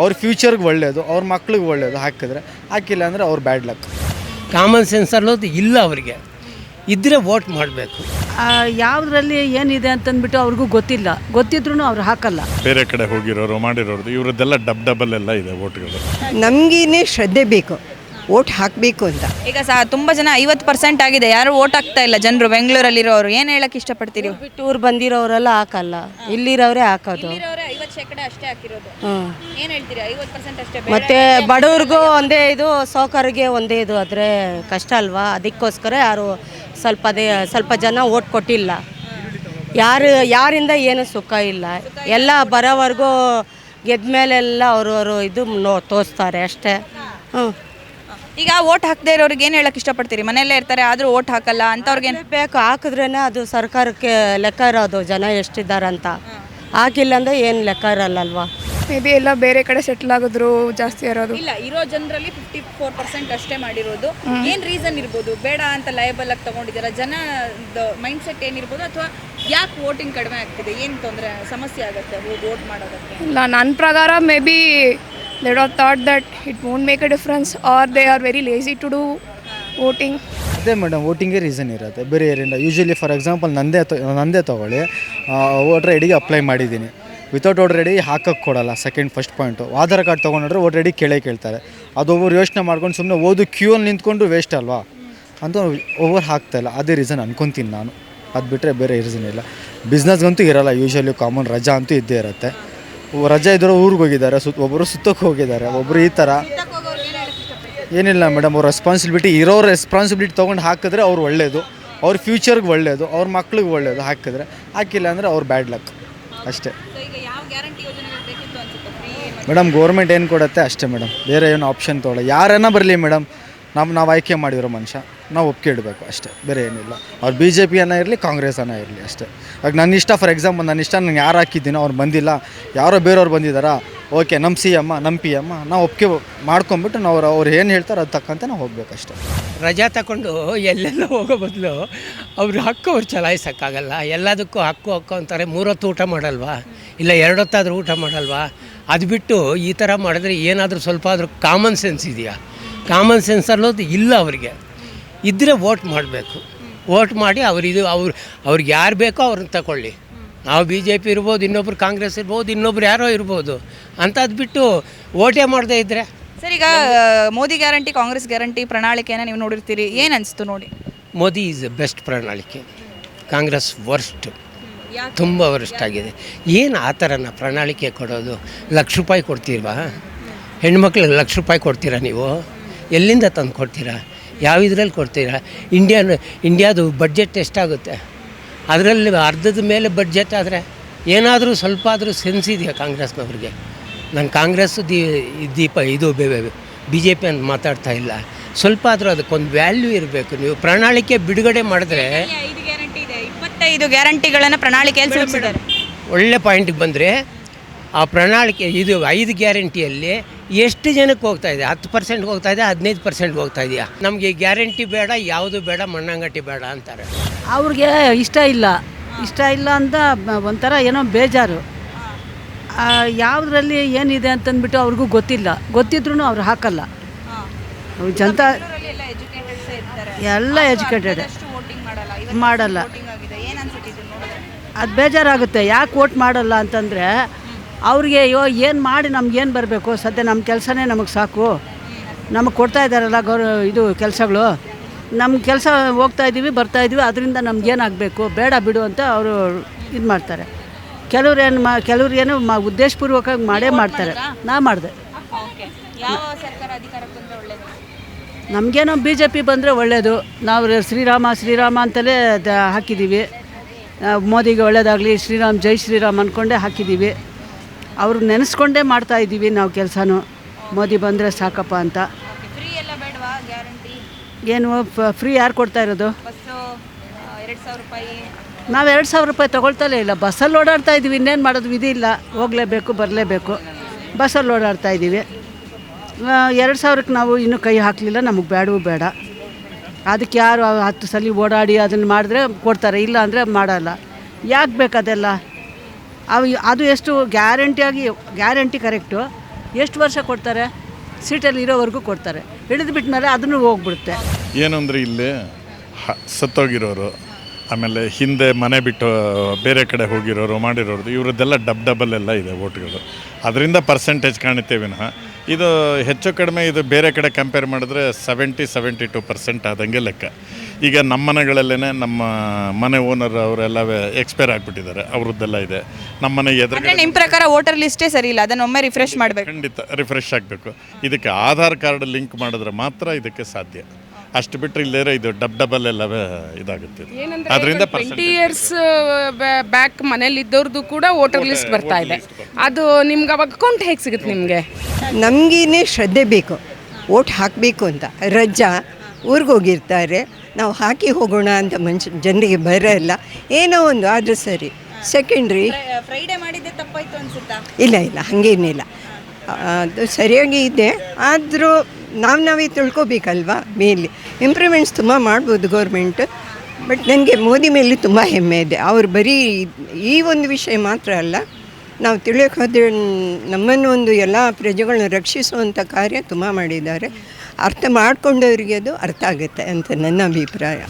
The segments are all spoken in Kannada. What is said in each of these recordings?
ಅವ್ರ ಫ್ಯೂಚರ್ಗೆ ಒಳ್ಳೆಯದು ಅವ್ರ ಮಕ್ಳಿಗೆ ಒಳ್ಳೆಯದು ಹಾಕಿದ್ರೆ ಹಾಕಿಲ್ಲ ಅಂದರೆ ಅವ್ರು ಬ್ಯಾಡ್ ಲಕ್ ಕಾಮನ್ ಸೆನ್ಸ್ ಅನ್ನೋದು ಇಲ್ಲ ಅವರಿಗೆ. ಇದ್ದರೆ ವೋಟ್ ಮಾಡಬೇಕು. ಯಾವುದ್ರಲ್ಲಿ ಏನಿದೆ ಅಂತಂದ್ಬಿಟ್ಟು ಅವ್ರಿಗೂ ಗೊತ್ತಿಲ್ಲ. ಗೊತ್ತಿದ್ರೂ ಅವ್ರು ಹಾಕಲ್ಲ. ಬೇರೆ ಕಡೆ ಹೋಗಿರೋರು ಮಾಡಿರೋರು ಇವರದ್ದೆಲ್ಲ ಡಬ್ ಡಬಲ್ ಎಲ್ಲ ಇದೆ ಓಟ್ಗಳು ನಮಗೇನೆ ಶ್ರದ್ಧೆ ಬೇಕು. ಓಟ್ ಹಾಕಬೇಕು ಅಂತ. ಈಗ ಸಹ ತುಂಬ ಜನ ಐವತ್ತು ಪರ್ಸೆಂಟ್ ಆಗಿದೆ ಯಾರು ಓಟ್ ಹಾಕ್ತಾ ಇಲ್ಲ ಜನರು ಬೆಂಗಳೂರಲ್ಲಿರೋರು ಏನು ಹೇಳಕ್ ಇಷ್ಟಪಡ್ತೀರಿ? ಟೂರ್ ಊರು ಬಂದಿರೋರೆಲ್ಲ ಹಾಕಲ್ಲ ಇಲ್ಲಿರೋರೇ ಹಾಕೋದು. ಮತ್ತೆ ಬಡವ್ರಿಗೂ ಒಂದೇ ಇದು ಸೌಕರ್ಯಗೆ ಒಂದೇ ಇದು ಆದರೆ ಕಷ್ಟ ಅಲ್ವಾ? ಅದಕ್ಕೋಸ್ಕರ ಯಾರು ಸ್ವಲ್ಪ ಅದೇ ಸ್ವಲ್ಪ ಜನ ಓಟ್ ಕೊಟ್ಟಿಲ್ಲ. ಯಾರು ಯಾರಿಂದ ಏನು ಸುಖ ಇಲ್ಲ. ಎಲ್ಲ ಬರೋವರೆಗೂ ಗೆದ್ದ ಮೇಲೆಲ್ಲ ಅವರು ಇದು ನೋ ತೋರಿಸ್ತಾರೆ ಅಷ್ಟೇ. ಹ್ಞೂ ಈಗ ಓಟ್ ಹಾಕದೇ ಇರೋರಿಗೆ ಏನು ಹೇಳಕ್ ಇಷ್ಟಪಡ್ತೀರಿ? ಮನೆಯಲ್ಲೇ ಇರ್ತಾರೆ ಆದರೂ ಓಟ್ ಹಾಕಲ್ಲ ಅಂಥವ್ರಿಗೆ ಬೇಕು ಹಾಕಿದ್ರೇ ಅದು ಸರ್ಕಾರಕ್ಕೆ ಲೆಕ್ಕ ಇರೋದು ಜನ ಅಂತ. ಹಾಕಿಲ್ಲ ಅಂದ್ರೆ ಏನು ಲೆಕ್ಕ ಇರಲ್ಲಲ್ವಾ? ಮೇ ಬಿ ಎಲ್ಲ ಬೇರೆ ಕಡೆ ಸೆಟ್ಲ್ ಆಗಿದ್ರು ಜಾಸ್ತಿ ಇರೋದು. ಇಲ್ಲ ಇರೋ ಜನರಲ್ಲಿ ಫಿಫ್ಟಿ ಫೋರ್ ಪರ್ಸೆಂಟ್ ಅಷ್ಟೇ ಮಾಡಿರೋದು. ಏನು ರೀಸನ್ ಇರ್ಬೋದು? ಬೇಡ ಅಂತ ಲಯಬಲ್ ಆಗಿ ತಗೊಂಡಿದಾರ ಜನ ಮೈಂಡ್ ಸೆಟ್ ಏನಿರ್ಬೋದು? ಅಥವಾ ಯಾಕೆ ವೋಟಿಂಗ್ ಕಡಿಮೆ ಆಗ್ತಿದೆ? ಏನು ತೊಂದರೆ ಸಮಸ್ಯೆ ಆಗುತ್ತೆ ಹೋಗಿ ವೋಟ್ ಮಾಡೋದಕ್ಕೆ? ಇಲ್ಲ ನನ್ನ ಪ್ರಕಾರ maybe they have thought that it won't make a difference or they are very lazy to do voting ಅದೇ ಮೇಡಮ್ ವೋಟಿಂಗೇ ರೀಸನ್ ಇರುತ್ತೆ, ಬೇರೆ ಏರಿಂದ ಯೂಶ್ವಲಿ ಫಾರ್ ಎಕ್ಸಾಂಪಲ್ ನಂದೇ ನಂದೇ ತೊಗೊಳ್ಳಿ. ವೋಟರ್ ಐಡಿಗೆ ಅಪ್ಲೈ ಮಾಡಿದ್ದೀನಿ. ವಿತೌಟ್ ವೋಟರ್ ಐಡಿ ಹಾಕಕ್ಕೆ ಕೊಡಲ್ಲ second first point Aadhaar card ತೊಗೊಂಡ್ರೆ ವೋಟರ್ ಐಡಿ ಕೇಳೇ ಕೇಳ್ತಾರೆ. ಒಬ್ಬರು ಯೋಚನೆ ಮಾಡ್ಕೊಂಡು ಸುಮ್ಮನೆ ಓದು ಕ್ಯೂ ಅಲ್ಲಿ ನಿಂತ್ಕೊಂಡು ವೇಸ್ಟ್ ಅಲ್ವಾ? ಅಂತ ಓವರ್ ಹಾಕ್ತಾಯಿಲ್ಲ ಅದೇ ರೀಸನ್ ಅನ್ಕೊತೀನಿ ನಾನು. ಅದು ಬಿಟ್ಟರೆ ಬೇರೆ ರೀಸನ್ ಇಲ್ಲ. ಬಿಸ್ನೆಸ್ಗಂತೂ ಇರಲ್ಲ. ಯೂಶ್ವಲಿ ಕಾಮನ್ ರಜಾ ಅಂತೂ ಇದ್ದೇ ಇರುತ್ತೆ. ರಜಾ ಇದ್ರೆ ಊರಿಗೆ ಹೋಗಿದ್ದಾರೆ ಸುತ್ತ ಒಬ್ಬರು ಸುತ್ತಕ್ಕೆ ಹೋಗಿದ್ದಾರೆ ಒಬ್ಬರು ಈ ಥರ ಏನಿಲ್ಲ ಮೇಡಮ್ ಅವ್ರ ರೆಸ್ಪಾನ್ಸಿಬಿಲಿಟಿ ಇರೋ ರೆಸ್ಪಾನ್ಸಿಬಿಲಿಟಿ ತೊಗೊಂಡು ಹಾಕಿದ್ರೆ ಅವ್ರು ಒಳ್ಳೆಯದು ಅವ್ರ ಫ್ಯೂಚರ್ಗೆ ಒಳ್ಳೆಯದು ಅವ್ರ ಮಕ್ಳಿಗೆ ಒಳ್ಳೆಯದು ಹಾಕಿದ್ರೆ, ಹಾಕಿಲ್ಲ ಅಂದರೆ ಅವ್ರು ಬ್ಯಾಡ್ ಲಕ್ ಅಷ್ಟೇ. ಮೇಡಮ್ ಗೌರ್ಮೆಂಟ್ ಏನು ಕೊಡುತ್ತೆ ಅಷ್ಟೇ ಮೇಡಮ್ ಬೇರೆ ಏನು ಆಪ್ಷನ್ ತೊಗೊಳ್ಳ ಯಾರನ್ನ ಬರಲಿ ಮೇಡಮ್ ನಮ್ಮ ನಾವು ಆಯ್ಕೆ ಮಾಡಿರೋ ಮನುಷ್ಯ. ನಾವು ಒಪ್ಪಿಗೆ ಇಡಬೇಕು ಅಷ್ಟೇ, ಬೇರೆ ಏನಿಲ್ಲ. ಅವ್ರು ಬಿ ಜೆ ಪಿಯನ್ನ ಇರಲಿ ಕಾಂಗ್ರೆಸ್ ಅನ್ನ ಇರಲಿ ಅಷ್ಟೇ. ಆಗ ನನ್ನ ಇಷ್ಟ ಫಾರ್ ಎಕ್ಸಾಂಪಲ್ ನನ್ನ ಇಷ್ಟ ನಾನು ಯಾರು ಹಾಕಿದ್ದೀನೋ, ಅವ್ರು ಬಂದಿಲ್ಲ, ಯಾರೋ ಬೇರೆಯವ್ರು ಬಂದಿದ್ದಾರಾ, ಓಕೆ ನಮ್ಮ ಸಿ ಎಮ್ಮ ನಮ್ಮ ಪಿ ಎಮ್ಮ ನಾವು ಒಪ್ಪಿಗೆ ಮಾಡ್ಕೊಂಬಿಟ್ಟು ನಾವು ಅವ್ರು ಅವ್ರು ಏನು ಹೇಳ್ತಾರೆ ಅದು ತಕ್ಕಂತೆ ನಾವು ಹೋಗ್ಬೇಕು ಅಷ್ಟೇ. ರಜಾ ತಗೊಂಡು ಎಲ್ಲೆಲ್ಲ ಹೋಗೋ ಬದಲು ಅವ್ರ ಹಕ್ಕು ಅವ್ರು ಚಲಾಯಿಸೋಕ್ಕಾಗಲ್ಲ. ಎಲ್ಲದಕ್ಕೂ ಹಕ್ಕು ಹಕ್ಕು ಅಂತಾರೆ, ಮೂರೊತ್ತು ಊಟ ಮಾಡಲ್ವಾ? ಇಲ್ಲ ಎರಡೊತ್ತಾದರೂ ಊಟ ಮಾಡಲ್ವಾ? ಅದು ಬಿಟ್ಟು ಈ ಥರ ಮಾಡಿದ್ರೆ ಏನಾದರೂ ಸ್ವಲ್ಪ ಆದರೂ ಕಾಮನ್ ಸೆನ್ಸ್ ಇದೆಯಾ? ಕಾಮನ್ ಸೆನ್ಸ್ ಅನ್ನೋದು ಇಲ್ಲ ಅವರಿಗೆ. ಇದ್ದರೆ ವೋಟ್ ಮಾಡಬೇಕು. ವೋಟ್ ಮಾಡಿ ಅವರಿದು ಅವ್ರು ಅವ್ರಿಗೆ ಯಾರು ಬೇಕೋ ಅವ್ರನ್ನ ತಗೊಳ್ಳಿ. ನಾವು ಬಿ ಜೆ ಪಿ ಇರ್ಬೋದು ಇನ್ನೊಬ್ರು ಕಾಂಗ್ರೆಸ್ ಇರ್ಬೋದು ಇನ್ನೊಬ್ರು ಯಾರೋ ಇರ್ಬೋದು. ಅಂಥದ್ದು ಬಿಟ್ಟು ಓಟೇ ಮಾಡದೇ ಇದ್ದರೆ ಸರ್ ಈಗ ಮೋದಿ ಗ್ಯಾರಂಟಿ ಕಾಂಗ್ರೆಸ್ ಗ್ಯಾರಂಟಿ ಪ್ರಣಾಳಿಕೆಯನ್ನು ನೀವು ನೋಡಿರ್ತೀರಿ. ಏನು ಅನಿಸ್ತು ನೋಡಿ? ಮೋದಿ ಈಸ್ ಬೆಸ್ಟ್ ಪ್ರಣಾಳಿಕೆ. ಕಾಂಗ್ರೆಸ್ ವರ್ಸ್ಟ್. ತುಂಬ ವರ್ಸ್ಟ್ ಆಗಿದೆ. ಏನು ಆ ಥರನ ಪ್ರಣಾಳಿಕೆ ಕೊಡೋದು? ಲಕ್ಷ ರೂಪಾಯಿ ಕೊಡ್ತೀರ್ವಾ ಹೆಣ್ಮಕ್ಳಿಗೆ ಲಕ್ಷ ರೂಪಾಯಿ ಕೊಡ್ತೀರಾ ನೀವು? ಎಲ್ಲಿಂದ ತಂದು ಕೊಡ್ತೀರಾ? ಯಾವ ಇದರಲ್ಲಿ ಕೊಡ್ತೀರಾ? ಇಂಡಿಯನ್ ಇಂಡಿಯಾದು ಬಡ್ಜೆಟ್ ಎಷ್ಟಾಗುತ್ತೆ? ಅದರಲ್ಲಿ ಅರ್ಧದ ಮೇಲೆ ಬಡ್ಜೆಟ್ ಆದರೆ ಏನಾದರೂ ಸ್ವಲ್ಪ ಆದರೂ ಸೆನ್ಸ್ ಇದೆಯಾ ಕಾಂಗ್ರೆಸ್ನವ್ರಿಗೆ ನಾನು ಕಾಂಗ್ರೆಸ್ ದೀ ದೀಪ ಇದು ಬಿ ಜೆ ಪಿ ಅಂತ ಮಾತಾಡ್ತಾ ಇಲ್ಲ. ಸ್ವಲ್ಪ ಆದರೂ ಅದಕ್ಕೊಂದು ವ್ಯಾಲ್ಯೂ ಇರಬೇಕು. ನೀವು ಪ್ರಣಾಳಿಕೆ ಬಿಡುಗಡೆ ಮಾಡಿದ್ರೆ ಐದು ಗ್ಯಾರಂಟಿ ಇದೆ. ಇಪ್ಪತ್ತೈದು ಗ್ಯಾರಂಟಿಗಳನ್ನು ಪ್ರಣಾಳಿಕೆಯಲ್ಲಿ ಒಳ್ಳೆ ಪಾಯಿಂಟಿಗೆ ಬಂದರೆ ಆ ಪ್ರಣಾಳಿಕೆ ಇದು ಐದು ಗ್ಯಾರಂಟಿಯಲ್ಲಿ ಎಷ್ಟು ಜನಕ್ಕೆ ಹೋಗ್ತಾ ಇದೆ? ಹತ್ತು ಪರ್ಸೆಂಟ್ಗೆ ಹೋಗ್ತಾ ಇದೆ ಹದಿನೈದು ಪರ್ಸೆಂಟ್ ಹೋಗ್ತಾ ಇದೆಯಾ? ನಮಗೆ ಗ್ಯಾರಂಟಿ ಬೇಡ ಯಾವುದು ಬೇಡ ಮಣ್ಣಂಗಟ್ಟಿ ಬೇಡ ಅಂತಾರೆ. ಅವ್ರಿಗೆ ಇಷ್ಟ ಇಲ್ಲ. ಇಷ್ಟ ಇಲ್ಲ ಅಂತ ಒಂಥರ ಏನೋ ಬೇಜಾರು. ಯಾವುದ್ರಲ್ಲಿ ಏನಿದೆ ಅಂತಂದ್ಬಿಟ್ಟು ಅವ್ರಿಗೂ ಗೊತ್ತಿಲ್ಲ. ಗೊತ್ತಿದ್ರೂ ಅವ್ರು ಹಾಕಲ್ಲ. ಜನತಾ ಎಲ್ಲ ಎಜುಕೇಟೆಡ್ಸ್ ಇರ್ತಾರೆ. ಎಲ್ಲ ಎಜುಕೇಟೆಡ್ ವೋಟಿಂಗ್ ಮಾಡಲ್ಲ. ಮಾಡಲ್ಲ. ವೋಟಿಂಗ್ ಆಗಿದೆ. ಏನು ಅನ್ಸುತ್ತೆ ಅದು ಬೇಜಾರಾಗುತ್ತೆ. ಯಾಕೆ ವೋಟ್ ಮಾಡಲ್ಲ ಅಂತಂದರೆ ಅವ್ರಿಗೆ ಅಯ್ಯೋ ಏನು ಮಾಡಿ ನಮ್ಗೇನು ಬರಬೇಕು? ಸದ್ಯ ನಮ್ಮ ಕೆಲಸನೇ ನಮಗೆ ಸಾಕು. ನಮಗೆ ಕೊಡ್ತಾ ಇದ್ದಾರಲ್ಲ ಗೌರ ಇದು ಕೆಲಸಗಳು. ನಮ್ಮ ಕೆಲಸ ಹೋಗ್ತಾ ಇದ್ದೀವಿ ಬರ್ತಾ ಇದ್ದೀವಿ ಅದರಿಂದ ನಮ್ಗೇನಾಗಬೇಕು ಬೇಡ ಬಿಡು ಅಂತ ಅವರು ಇದು ಮಾಡ್ತಾರೆ. ಕೆಲವ್ರು ಏನು ಮಾ ಕೆಲವ್ರು ಏನು ಮಾ ಉದ್ದೇಶಪೂರ್ವಕವಾಗಿ ಮಾಡೇ ಮಾಡ್ತಾರೆ. ನಾ ಮಾಡಿದೆ. ನಮಗೇನೋ ಬಿ ಜೆ ಪಿ ಬಂದರೆ ಒಳ್ಳೆಯದು ನಾವು ಶ್ರೀರಾಮ ಶ್ರೀರಾಮ ಅಂತಲೇ ದ- ಹಾಕಿದ್ದೀವಿ ಮೋದಿಗೆ ಒಳ್ಳೇದಾಗಲಿ ಶ್ರೀರಾಮ್ ಜೈ ಶ್ರೀರಾಮ್ ಅಂದ್ಕೊಂಡೇ ಹಾಕಿದ್ದೀವಿ ಅವ್ರು ನೆನೆಸ್ಕೊಂಡೇ ಮಾಡ್ತಾ ಇದ್ದೀವಿ ನಾವು ಕೆಲಸನೂ. ಮೋದಿ ಬಂದರೆ ಸಾಕಪ್ಪ ಅಂತ. ಫ್ರೀ ಎಲ್ಲ ಬೇಡವಾ ಗ್ಯಾರಂಟಿ ಏನು ಫ್ರೀ ಯಾರು ಕೊಡ್ತಾ ಇರೋದು? ನಾವು ಎರಡು ಸಾವಿರ ರೂಪಾಯಿ ತೊಗೊಳ್ತಲೇ ಇಲ್ಲ. ಬಸ್ಸಲ್ಲಿ ಓಡಾಡ್ತಾ ಇದ್ದೀವಿ ಇನ್ನೇನು ಮಾಡೋದು ವಿಧಿ ಇಲ್ಲ ಹೋಗಲೇಬೇಕು ಬರಲೇಬೇಕು. ಬಸ್ಸಲ್ಲಿ ಓಡಾಡ್ತಾ ಇದ್ದೀವಿ. ಎರಡು ಸಾವಿರಕ್ಕೆ ನಾವು ಇನ್ನೂ ಕೈ ಹಾಕಲಿಲ್ಲ ನಮಗೆ ಬೇಡವೂ ಬೇಡ. ಅದಕ್ಕೆ ಯಾರು ಹತ್ತು ಸಲ ಓಡಾಡಿ ಅದನ್ನು ಮಾಡಿದ್ರೆ ಕೊಡ್ತಾರೆ ಇಲ್ಲ ಅಂದರೆ ಮಾಡಲ್ಲ. ಯಾಕೆ ಬೇಕು ಅದೆಲ್ಲ? ಅವು ಅದು ಎಷ್ಟು ಗ್ಯಾರಂಟಿಯಾಗಿ ಗ್ಯಾರಂಟಿ ಕರೆಕ್ಟು. ಎಷ್ಟು ವರ್ಷ ಕೊಡ್ತಾರೆ? ಸೀಟಲ್ಲಿ ಇರೋವರೆಗೂ ಕೊಡ್ತಾರೆ. ಹಿಡಿದು ಬಿಟ್ಟ ಮೇಲೆ ಅದನ್ನು ಹೋಗ್ಬಿಡುತ್ತೆ. ಏನು ಅಂದರೆ ಇಲ್ಲಿ ಹ, ಸತ್ತೋಗಿರೋರು, ಆಮೇಲೆ ಹಿಂದೆ ಮನೆ ಬಿಟ್ಟು ಬೇರೆ ಕಡೆ ಹೋಗಿರೋರು ಮಾಡಿರೋರು ಇವರದ್ದೆಲ್ಲ ಡಬ್ ಡಬಲ್ ಎಲ್ಲ ಇದೆ ಓಟ್ಗಳು ಅದರಿಂದ ಪರ್ಸೆಂಟೇಜ್ ಕಾಣುತ್ತೆ ವಿನಃ. ಇದು ಹೆಚ್ಚು ಕಡಿಮೆ, ಇದು ಬೇರೆ ಕಡೆ ಕಂಪೇರ್ ಮಾಡಿದ್ರೆ ಸೆವೆಂಟಿ ಸೆವೆಂಟಿ ಟು ಪರ್ಸೆಂಟ್ ಆದಂಗೆ ಲೆಕ್ಕ. ಈಗ ನಮ್ಮ ಮನೆಗಳಲ್ಲೇ ನಮ್ಮ ಮನೆ ಓನರ್ ಅವರೆಲ್ಲ ಎಕ್ಸ್ಪೈರ್ ಆಗಿಬಿಟ್ಟಿದ್ದಾರೆ. ಅವ್ರದ್ದೆಲ್ಲ ಇದೆ. ನಮ್ಮ ಮನೆ ಅಂದ್ರೆ ಎದುರುಗಡೆ ನಿಮ್ಮ ಪ್ರಕಾರ ವೋಟರ್ ಲಿಸ್ಟೇ ಸರಿ ಇಲ್ಲ? ಅದನ್ನ ಒಮ್ಮೆ ರಿಫ್ರೆಶ್ ಮಾಡಬೇಕು. ಖಂಡಿತ ರಿಫ್ರೆಶ್ ಆಗಬೇಕು. ಇದಕ್ಕೆ ಆಧಾರ್ ಕಾರ್ಡ್ ಲಿಂಕ್ ಮಾಡಿದ್ರೆ ಮಾತ್ರ ಇದಕ್ಕೆ ಸಾಧ್ಯ. ಅಷ್ಟು ಬಿಟ್ಟರೆ ಇಲ್ಲೇ ಇದು ಡಬ್ ಡಬಲ್ ಎಲ್ಲ ಇದಾಗುತ್ತೆ ಇದು. ಅದರಿಂದ ಟ್ವೆಂಟಿ ಇಯರ್ಸ್ ಬ್ಯಾಕ್ ಮನೇಲಿ ಇದ್ದವ್ರದ್ದು ಕೂಡ ವೋಟರ್ ಲಿಸ್ಟ್ ಬರ್ತಾ ಇದೆ. ಅದು ನಿಮ್ಗೆ ಅವಾಗ ಅಕೌಂಟ್ ಹೇಗೆ ಸಿಗುತ್ತೆ ನಿಮಗೆ? ನಮಗೇನೆ ಶ್ರದ್ಧೆ ಬೇಕು. ಓಟ್ ಹಾಕಬೇಕು ಅಂತ. ರಜಾ ಊರಿಗೆ ಹೋಗಿರ್ತಾರೆ. ನಾವು ಹಾಕಿ ಹೋಗೋಣ ಅಂತ ಮನುಷ್ಯ ಜನರಿಗೆ ಬರಲ್ಲ ಏನೋ ಒಂದು ಆದರೂ ಸರಿ. ಸೆಕೆಂಡ್ರಿ ಫ್ರೈಡೇ ಮಾಡಿದ್ದೆ ತಪ್ಪಾಯ್ತು ಅನ್ಸುತ್ತಾ? ಇಲ್ಲ ಇಲ್ಲ ಹಾಗೇನಿಲ್ಲ ಅದು ಸರಿಯಾಗಿ ಇದೆ. ಆದರೂ ನಾವು ನಾವೇ ತಿಳ್ಕೊಬೇಕಲ್ವಾ ಮೇಲೆ. ಇಂಪ್ರೂವ್ಮೆಂಟ್ಸ್ ತುಂಬ ಮಾಡ್ಬೋದು ಗೌರ್ಮೆಂಟ್ ಬಟ್ ನನಗೆ ಮೋದಿ ಮೇಲೆ ತುಂಬ ಹೆಮ್ಮೆ ಇದೆ. ಅವರು ಬರೀ ಈ ಒಂದು ವಿಷಯ ಮಾತ್ರ ಅಲ್ಲ ನಾವು ತಿಳಿಯೋಕೆ ಹೋದ್ರೆ ನಮ್ಮನ್ನು ಒಂದು ಎಲ್ಲ ಪ್ರಜೆಗಳನ್ನ ರಕ್ಷಿಸುವಂಥ ಕಾರ್ಯ ತುಂಬ ಮಾಡಿದ್ದಾರೆ. ಅರ್ಥ ಮಾಡ್ಕೊಂಡವರಿಗೆ ಅದು ಅರ್ಥ ಆಗುತ್ತೆ ಅಂತ ನನ್ನ ಅಭಿಪ್ರಾಯ.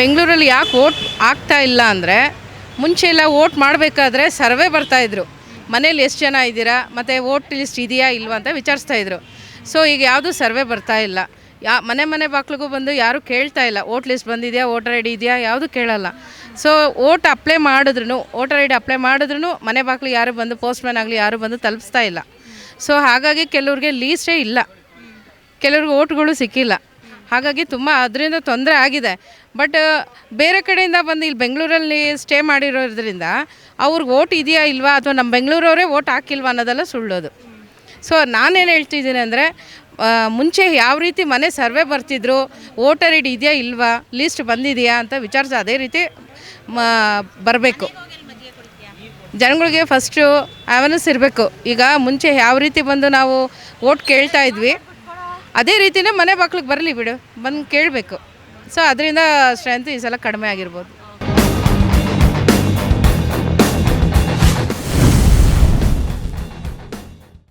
ಬೆಂಗಳೂರಲ್ಲಿ ಯಾಕೆ ವೋಟ್ ಆಗ್ತಾ ಇಲ್ಲ ಅಂದರೆ ಮುಂಚೆ ಎಲ್ಲ ವೋಟ್ ಮಾಡಬೇಕಾದ್ರೆ ಸರ್ವೆ ಬರ್ತಾಯಿದ್ರು ಮನೇಲಿ ಎಷ್ಟು ಜನ ಇದ್ದೀರಾ? ಮತ್ತು ವೋಟ್ ಲಿಸ್ಟ್ ಇದೆಯಾ ಇಲ್ವಾ ಅಂತ ವಿಚಾರಿಸ್ತಾ ಇದ್ರು. ಸೊ ಈಗ ಯಾವುದೂ ಸರ್ವೆ ಬರ್ತಾ ಇಲ್ಲ. ಯಾ, ಮನೆ ಮನೆ ಬಾಕ್ಲಿಗೂ ಬಂದು ಯಾರೂ ಕೇಳ್ತಾ ಇಲ್ಲ. ವೋಟ್ ಲಿಸ್ಟ್ ಬಂದಿದೆಯಾ? ವೋಟರ್ ಐ ಡಿ ಇದೆಯಾ? ಯಾವುದು ಕೇಳಲ್ಲ. ಸೊ ವೋಟ್ ಅಪ್ಲೈ ಮಾಡಿದ್ರು ವೋಟರ್ ಐ ಡಿ ಅಪ್ಲೈ ಮಾಡಿದ್ರು ಮನೆ ಬಾಕ್ಲಿಗೆ ಯಾರು ಬಂದು ಪೋಸ್ಟ್ಮ್ಯಾನ್ ಆಗಲಿ ಯಾರು ಬಂದು ತಲುಪಿಸ್ತಾ ಇಲ್ಲ. ಸೊ ಹಾಗಾಗಿ ಕೆಲವ್ರಿಗೆ ಲೀಸ್ಟೇ ಇಲ್ಲ. ಕೆಲವ್ರಿಗೆ ಓಟ್ಗಳು ಸಿಕ್ಕಿಲ್ಲ. ಹಾಗಾಗಿ ತುಂಬ ಅದರಿಂದ ತೊಂದರೆ ಆಗಿದೆ. ಬಟ್ ಬೇರೆ ಕಡೆಯಿಂದ ಬಂದು ಇಲ್ಲಿ ಬೆಂಗಳೂರಲ್ಲಿ ಸ್ಟೇ ಮಾಡಿರೋದ್ರಿಂದ ಅವ್ರಿಗೆ ಓಟ್ ಇದೆಯಾ ಇಲ್ವಾ ಅಥವಾ ನಮ್ಮ ಬೆಂಗಳೂರವರೇ ಓಟ್ ಹಾಕಿಲ್ವಾ ಅನ್ನೋದೆಲ್ಲ ಸುಳ್ಳೋದು. ಸೊ ನಾನೇನು ಹೇಳ್ತಿದ್ದೀನಿ ಅಂದರೆ ಮುಂಚೆ ಯಾವ ರೀತಿ ಮನೆ ಸರ್ವೆ ಬರ್ತಿದ್ರು, ವೋಟರ್ ಐ ಡಿ ಇದೆಯಾ ಇಲ್ವಾ ಲಿಸ್ಟ್ ಬಂದಿದೆಯಾ ಅಂತ ವಿಚಾರಿಸಿ ಅದೇ ರೀತಿ ಬರಬೇಕು. ಜನಗಳಿಗೆ ಫಸ್ಟು ಅವೇರ್ನೆಸ್ ಇರಬೇಕು. ಈಗ ಮುಂಚೆ ಯಾವ ರೀತಿ ಬಂದು ನಾವು ಓಟ್ ಕೇಳ್ತಾ ಇದ್ವಿ ಅದೇ ರೀತಿನೇ ಮನೆ ಬಾಕ್ಲಿಗೆ ಬರಲಿ ಬಿಡು. ಬಂದು ಕೇಳಬೇಕು. ಸೊ ಅದರಿಂದ ಸ್ಟ್ರೆಂತ್ ಈ ಸಲ ಕಡಿಮೆ ಆಗಿರ್ಬೋದು.